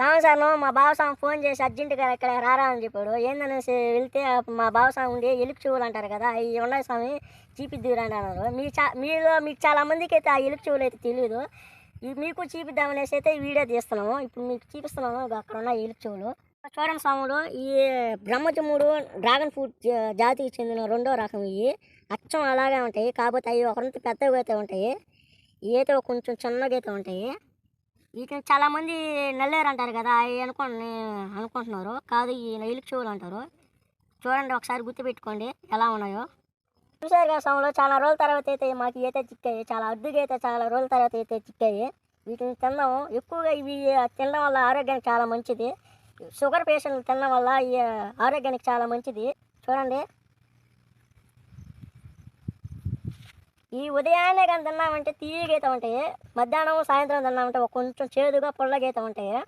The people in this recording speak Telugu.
సంవత్సరం మా బావసాం ఫోన్ చేసి అర్జెంటుగా ఇక్కడ రారా అని చెప్పాడు. ఏందనేసి వెళ్తే మా బావసాం ఉండి ఎలుక చెవులు అంటారు కదా అవి ఉన్నాయి స్వామి చీపిద్దురండి అన్నారు. మీ చా మీలో మీకు చాలా మందికి అయితే ఆ ఎలుక చెవులు అయితే తెలియదు మీకు చూపిద్దామనేసి అయితే వీడియో తీస్తున్నాము. ఇప్పుడు మీకు చూపిస్తున్నాము అక్కడ ఉన్న ఎలుక చెవులు. చూడండి స్వాములు ఈ బ్రహ్మచముడు డ్రాగన్ ఫ్రూట్ జాతికి చెందిన రెండో రకం ఇవి. అచ్చం అలాగే ఉంటాయి కాకపోతే అవి ఒకరింత పెద్దగా అయితే ఉంటాయి. ఇవి అయితే కొంచెం చిన్నగా అయితే ఉంటాయి. వీటిని చాలా మంది నల్లేరు అంటారు కదా అవి అనుకోండి అనుకుంటున్నారు. కాదు ఈ నైలు చెవులు అంటారు చూడండి ఒకసారి గుర్తుపెట్టుకోండి ఎలా ఉన్నాయో. చూసారు కదా సమయంలో చాలా రోజుల తర్వాత అయితే మాకు అయితే చిక్కాయి చాలా అద్దుగా అయితే చాలా రోజుల తర్వాత అయితే చిక్కాయి. వీటిని తినడం ఎక్కువగా ఇవి తినడం వల్ల ఆరోగ్యానికి చాలా మంచిది. షుగర్ పేషెంట్లు తినడం వల్ల ఈ ఆరోగ్యానికి చాలా మంచిది. చూడండి. ఈ ఉదయాన్నే కానీ తిన్నామంటే తీయగైతే ఉంటాయి మధ్యాహ్నం సాయంత్రం తిన్నామంటే ఒక కొంచెం చేదుగా పుల్లగైతే ఉంటాయి.